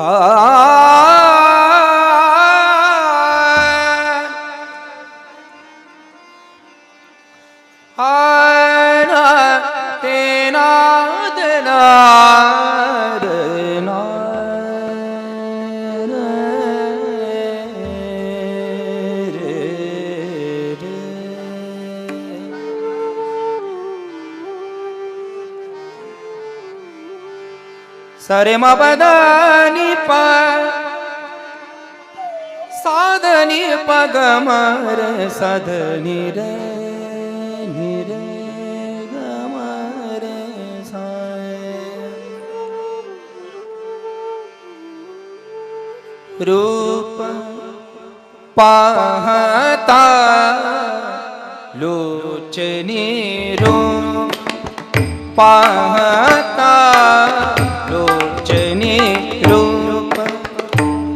ah, ah. म पदानी प साधनी पगमर साधनी रे नि रे गमर रूप पाहता लोचनी रूप पाहता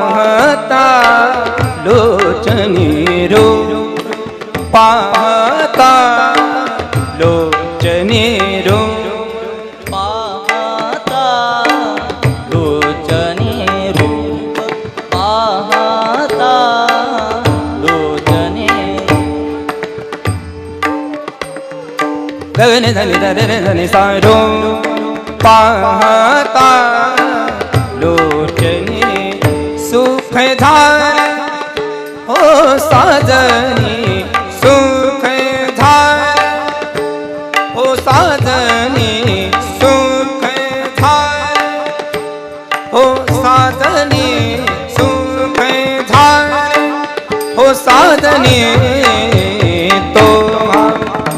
पाहता लोचनी पाहता लोचनी पाहता रूप पाहता लोचने गगन धनि धनि धनि सारो पाहता धार हो साजनी सुख धार हो साजनी सुख धार हो साधनी सुख धार हो साधनी तो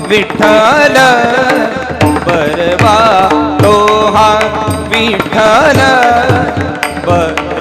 विठ्ठल। बरवा तो हा विठ्ठल। बर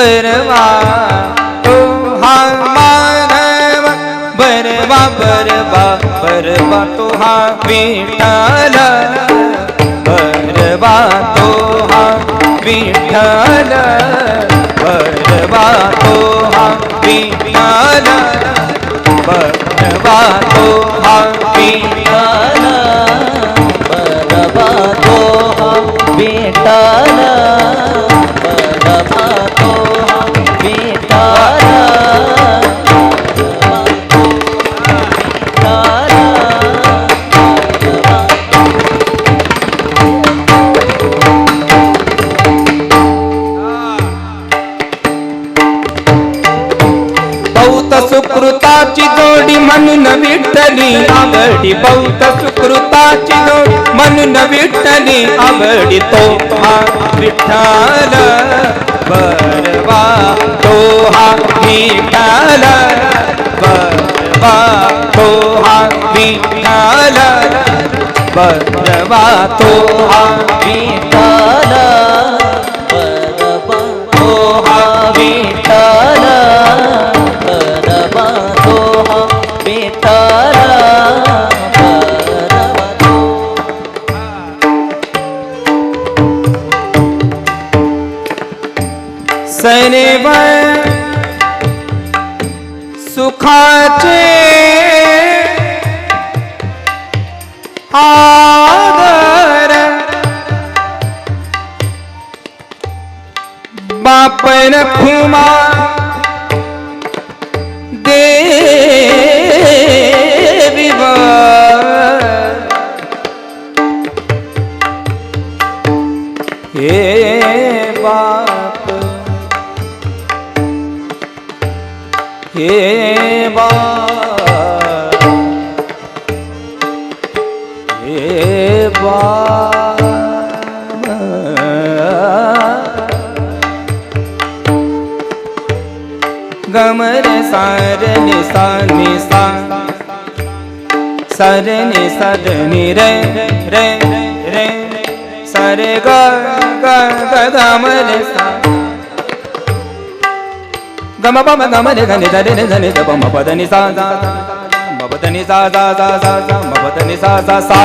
बरवा तो हमार बरवा बरवा बरवा तो हा विठ्ठल बरवा तो हा विठ्ठल बरवा तो हा विठ्ठल बरवा तो हा विठ्ठल परवा तो बहुत सुकृताची जोडी म्हणून विठ्ठली आवडी बहुत सुकृताची जोडी म्हणून विठ्ठली आवडी तो हा विठ्ठल बरवा. तो हा विठ्ठल बरवा. तो हा विठ्ठल बरवा. तो हा विठ्ठल. सैने सुखाचे आदर बापन खुमा हे बाप हे बाप हे बाप गमर सार निसा निसा सर नि सद नि रे रे रे. सरे ग ग ग गमर सा. गम बम गम रे धने धरे रे धने द बम बदनी सा सा बदनी सा सा सा सा सा बदनी सा सा सा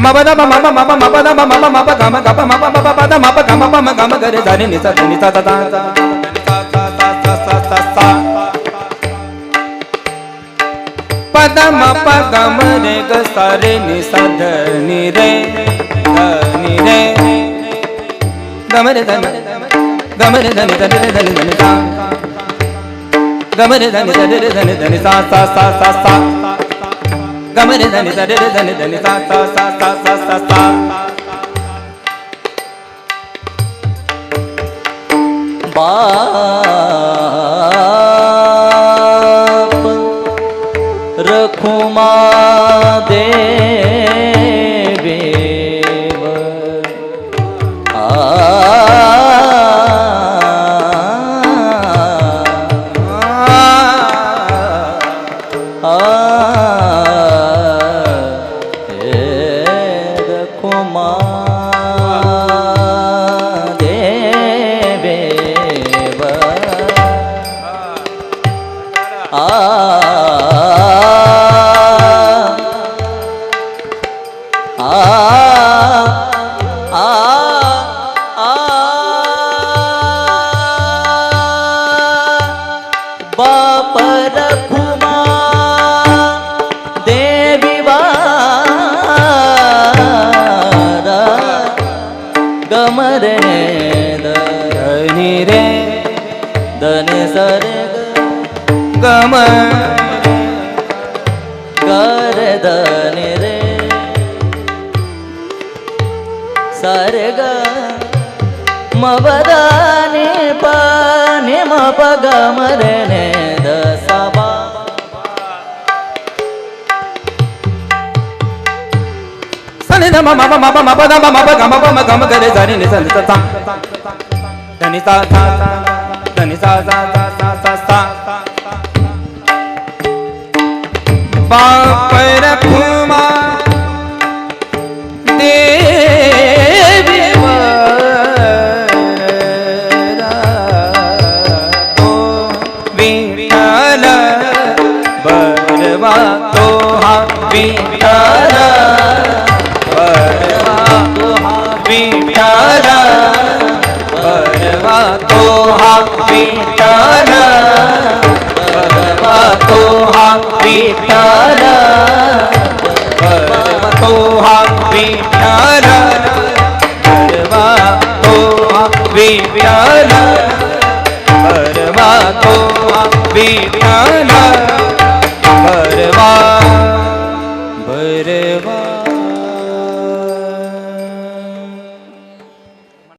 मबद मम मम मम मबद मम मम मम गम गप मम मम पद मप गम पम गम गरे धने नि सा धने सा सा सा सा सा सा सा पद मप गम रे ग सा नि सा धनि रे धनि रे गम धन सा सा सा सा सा सा सा सा सा सा सा सा सा बाप रखुमा देवीव ಮರನೆ ಧನಿ ರೇ ಸರ ಗಮ. ಗರ ಧನಿ ರೇ ಸರ ಗ. ಮಬದಾನಿ ಪಾನಿ ಮಪ ಗಮರನೆ सनि ध म म प म प म प ध म म प ग नि नि सा नि सा सा धनि सा सा सा सा सा सा सा सा Oh, happy, happy, happy, happy,